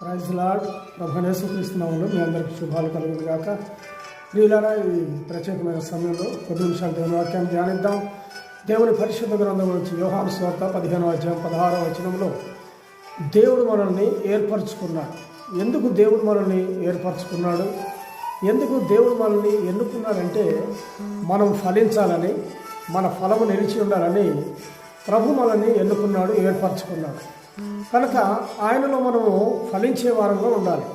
Praise lord. ప్రభనేసు క్రీస్తునామంలో మీ అందరికీ శుభాలు కలుగును గాక. ప్రియులారా ఈ ప్రత్యేకమైన సమయంలో కొద్ది నిమిషాలు దేవుని వాక్యాన్ని ధ్యానిద్దాం. దేవుని పరిశుద్ధ గ్రంథం నుంచి వ్యవహార స్వార్థ పదిహేనవ అధ్యాయం పదహారవ వచనంలో దేవుడు మనల్ని ఏర్పరచుకున్నాడు. ఎందుకు దేవుడు మనల్ని ఏర్పరచుకున్నాడు? ఎందుకు దేవుడు మనల్ని ఎన్నుకున్నాడంటే మనం ఫలించాలని మన ఫలము నిలిచి ఉండాలని ప్రభు మనల్ని ఎన్నుకున్నాడు ఏర్పరచుకున్నాడు. కనుక ఆయనలో మనము ఫలించే వారంగా ఉండాలి.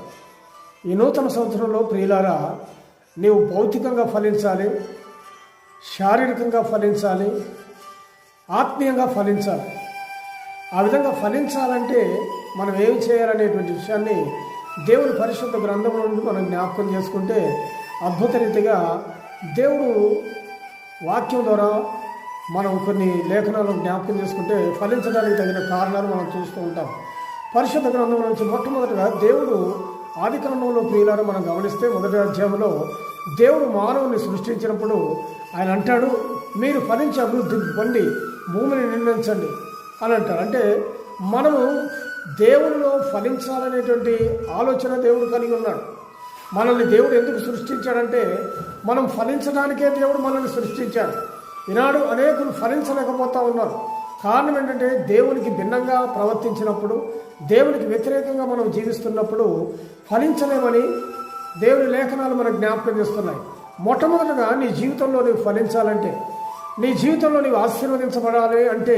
ఈ నూతన సంవత్సరంలో ప్రియులారా నీవు భౌతికంగా ఫలించాలి శారీరకంగా ఫలించాలి ఆత్మీయంగా ఫలించాలి. ఆ విధంగా ఫలించాలంటే మనం ఏం చేయాలనేటువంటి విషయాన్ని దేవుని పరిశుద్ధ గ్రంథం నుండి మనం జ్ఞాపకం చేసుకుంటే అద్భుత రీతిగా దేవుడు వాక్యం ద్వారా మనం కొన్ని లేఖనాలను జ్ఞాపకం చేసుకుంటే ఫలించడానికి తగిన కారణాలు మనం చూస్తూ ఉంటాం. పరిశుద్ధ గ్రంథం నుంచి మొట్టమొదటిగా దేవుడు ఆది కాలంలో ప్రియులను మనం గమనిస్తే మొదటి అధ్యాయంలో దేవుడు మానవుని సృష్టించినప్పుడు ఆయన అంటాడు మీరు ఫలించి అభివృద్ధి పొంది భూమిని నిర్మించండి. అని అంటారు. అంటే మనము దేవునిలో ఫలించాలనేటువంటి ఆలోచన దేవుడు కలిగి ఉన్నాడు. మనల్ని దేవుడు ఎందుకు సృష్టించాడంటే మనం ఫలించడానికే దేవుడు మనల్ని సృష్టించాడు. ఈనాడు అనేకులు ఫలించలేకపోతూ ఉన్నారు. కారణం ఏంటంటే దేవునికి భిన్నంగా ప్రవర్తించినప్పుడు దేవునికి వ్యతిరేకంగా మనం జీవిస్తున్నప్పుడు ఫలించలేమని దేవుని లేఖనాలు మనకు జ్ఞాపకం చేస్తున్నాయి. మొట్టమొదటిగా నీ జీవితంలో నువ్వు ఫలించాలంటే నీ జీవితంలో నీవు ఆశీర్వదించబడాలి అంటే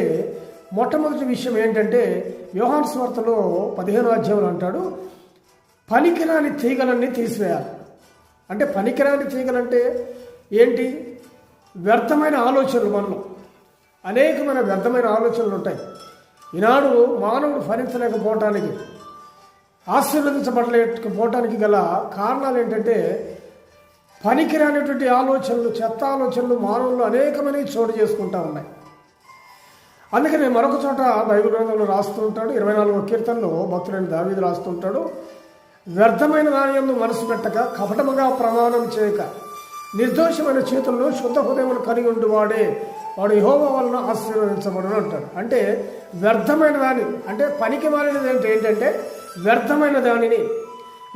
మొట్టమొదటి విషయం ఏంటంటే యోహాన్ స్వార్థలో పదిహేను అధ్యాయులు అంటాడు పనికిరాని తీగలన్నీ తీసివేయాలి. అంటే పనికిరాని తీగలంటే ఏంటి? వ్యర్థమైన ఆలోచనలు మనలో. అనేకమైన వ్యర్థమైన ఆలోచనలు ఉంటాయి. ఈనాడు మానవుడు ఫలించలేకపోవటానికి ఆశీర్వదించబడలేకపోవటానికి గల కారణాలు ఏంటంటే పనికిరానటువంటి ఆలోచనలు చెత్త ఆలోచనలు మానవుల్లో అనేకమైన చోటు చేసుకుంటా ఉన్నాయి. అందుకని మరొక చోట బైబిల్ గ్రంథంలో రాస్తూ ఉంటాడు. ఇరవై నాలుగో కీర్తనలో భక్తుడైన దావీది రాస్తుంటాడు వ్యర్థమైన దానియందు మనసు పెట్టక కపటముగా ప్రమాణం చేయక నిర్దోషమైన చేతుల్లో శుద్ధ హృదయమును కలిగి ఉండి వాడే వాడు యహోవ వలన ఆశీర్వదించబడును అంటారు అంటే వ్యర్థమైన దాని అంటే పనికి మాలినది ఏంటి ఏంటంటే వ్యర్థమైన దానిని.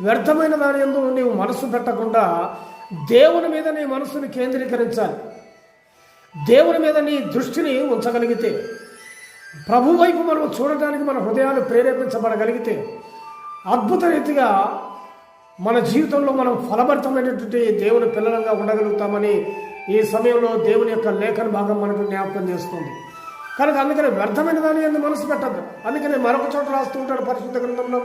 వ్యర్థమైన దాని ఎందు నీవు మనసు పెట్టకుండా దేవుని మీద నీ మనసుని కేంద్రీకరించాలి. దేవుని మీద నీ దృష్టిని ఉంచగలిగితే ప్రభు వైపు మనం చూడటానికి మన హృదయాలు ప్రేరేపించబడగలిగితే అద్భుత రీతిగా మన జీవితంలో మనం ఫలభరితమైనటువంటి దేవుని పిల్లలంగా ఉండగలుగుతామని ఈ సమయంలో దేవుని యొక్క లేఖన భాగం మనకు జ్ఞాపకం చేస్తుంది. కనుక అందుకని వ్యర్థమైన దాని ఎందుకు మనసు పెట్టద్దు. అందుకని మరొక చోట రాస్తూ ఉంటాడు పరిశుద్ధ గ్రంథంలో.